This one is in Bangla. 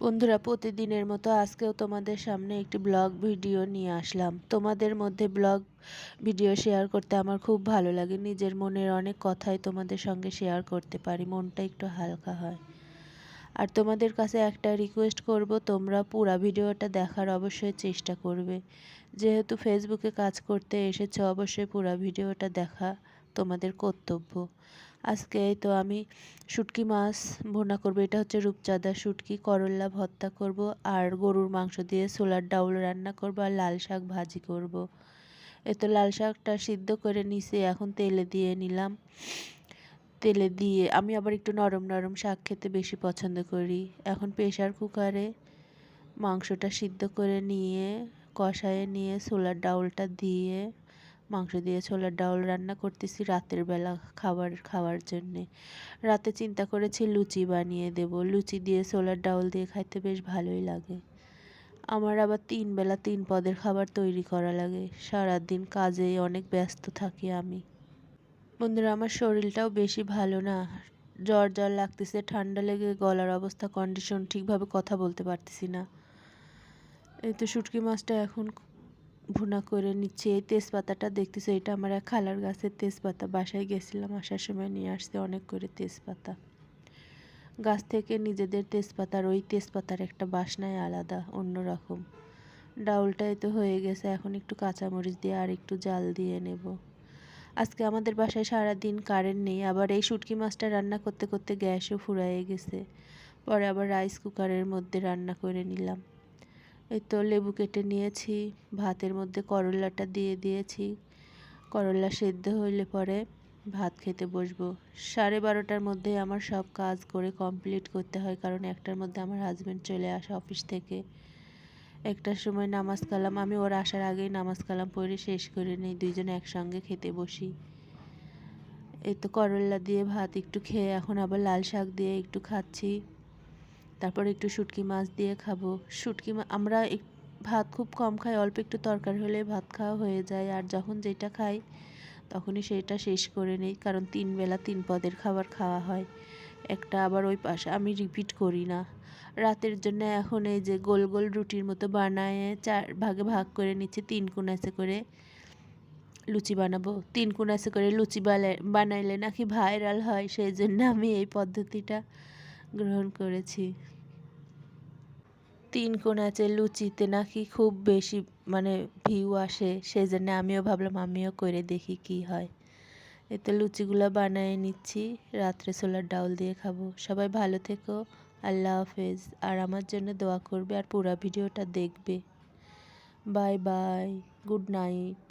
বন্ধুরা, প্রতিদিনের মতো আজকেও তোমাদের সামনে একটি ব্লগ ভিডিও নিয়ে আসলাম। তোমাদের মধ্যে ব্লগ ভিডিও শেয়ার করতে আমার খুব ভালো লাগে। নিজের মনের অনেক কথাই তোমাদের সঙ্গে শেয়ার করতে পারি, মনটা একটু হালকা হয়। আর তোমাদের কাছে একটা রিকোয়েস্ট করব, তোমরা পুরা ভিডিওটা দেখার অবশ্যই চেষ্টা করবে। যেহেতু ফেসবুকে কাজ করতে এসেছ, অবশ্যই পুরা ভিডিওটা দেখা। তোমাদের কর্তব্য। আজকে তো আমি শুটকি মাছ ভোনা করব, এটা হচ্ছে রূপচাঁদা শুটকি করল্লা ভর্তা করব, আর গরুর মাংস দিয়ে ছোলার ডাউল রান্না করব, আর লাল শাক ভাজি করব। এ তো লাল শাকটা সিদ্ধ করে নিছি, এখন তেলে দিয়ে নিলাম। তেলে দিয়ে আমি আবার একটু নরম নরম শাক খেতে বেশি পছন্দ করি। এখন প্রেশার কুকারে মাংসটা সিদ্ধ করে নিয়ে, কষায়ে নিয়ে ছোলার ডাউলটা দিয়ে মাংস দিয়ে ছোলার ডাউল রান্না করতেছি রাতের বেলা খাবার, খাওয়ার জন্যে। রাতে চিন্তা করেছি লুচি বানিয়ে দেব। লুচি দিয়ে ছোলার ডাউল দিয়ে খাইতে বেশ ভালোই লাগে। আমার আবার তিন বেলা তিন পদের খাবার তৈরি করা লাগে। সারাদিন কাজে অনেক ব্যস্ত থাকি আমি। বন্ধুরা, আমার শরীরটাও বেশি ভালো না। জ্বর জ্বর লাগতেছে, ঠান্ডা লেগে গলার অবস্থা কন্ডিশন ঠিকভাবে কথা বলতে পারতেছি না। এই তো শুটকি মাছটা এখন ভুনা করে নিচ্ছি। এই তেজপাতাটা দেখতেছি, এটা আমার এক খালার গাছের তেজপাতা। বাসায় গেছিলাম, আসার সময় নিয়ে আসছে অনেক করে তেজপাতা। গাছ থেকে নিজেদের তেজপাতার, ওই তেজপাতার একটা বাসনায় আলাদা, অন্যরকম। ডাউলটাই তো হয়ে গেছে, এখন একটু কাঁচামরিচ দিয়ে আর একটু জাল দিয়ে নেব। আজকে আমাদের বাসায় সারা দিন কারেন্ট নেই, আবার এই শুটকি মাছটা রান্না করতে করতে গ্যাসও ফুরাইয়ে গেছে। পরে আবার রাইস কুকারের মধ্যে রান্না করে নিলাম। এই তো লেবু কেটে নিয়েছি, ভাতের মধ্যে করলাটা দিয়ে দিয়েছি। করলা সেদ্ধ হইলে পরে ভাত খেতে বসবো। সাড়ে বারোটার মধ্যে আমার সব কাজ করে কমপ্লিট করতে হয়, কারণ একটার মধ্যে আমার হাজব্যান্ড চলে আসে অফিস থেকে। একটার সময় নামাজ কালাম, আমি ওর আসার আগেই নামাজ কালাম পড়ে শেষ করে নিই, দুইজনে একসঙ্গে খেতে বসি। এই তো করল্লা দিয়ে ভাত একটু খেয়ে, এখন আবার লাল শাক দিয়ে একটু খাচ্ছি। তারপর একটু শুটকি মাছ দিয়ে খাব। শুটকি আমরা ভাত খুব কম খাই, অল্প একটু তরকারি হলে ভাত খাওয়া হয়ে যায়। আর যখন যেটা খাই, তখনই সেটা শেষ করে নেই। কারণ তিন বেলা তিন পদের খাবার খাওয়া হয়। একটা আবার ওই পাশে আমি রিপিট করি না। রাতের জন্য এখন এই যে গোল গোল রুটির মতো বানায়, চার ভাগে ভাগ করে নিচ্ছে, তিন কোনাসে করে লুচি বানাবো। তিন কোনাসে করে লুচি বানাইলে নাকি ভাইরাল হয়, সেই জন্য আমি এই পদ্ধতিটা গ্রহণ করেছি। তিন কোনাচের লুচিতে নাকি খুব বেশি মানে ভিউ আসে সেই জন্য আমিও ভাবলাম আমিও করে দেখি কি হয়। এতে লুচিগুলো বানিয়ে নিচ্ছি, রাত্রে ছোলার ডাউল দিয়ে খাব। সবাই ভালো থেকো, আল্লাহ হাফেজ। আর আমার জন্য দোয়া করবে আর পুরো ভিডিওটা দেখবে। Bye bye, good night.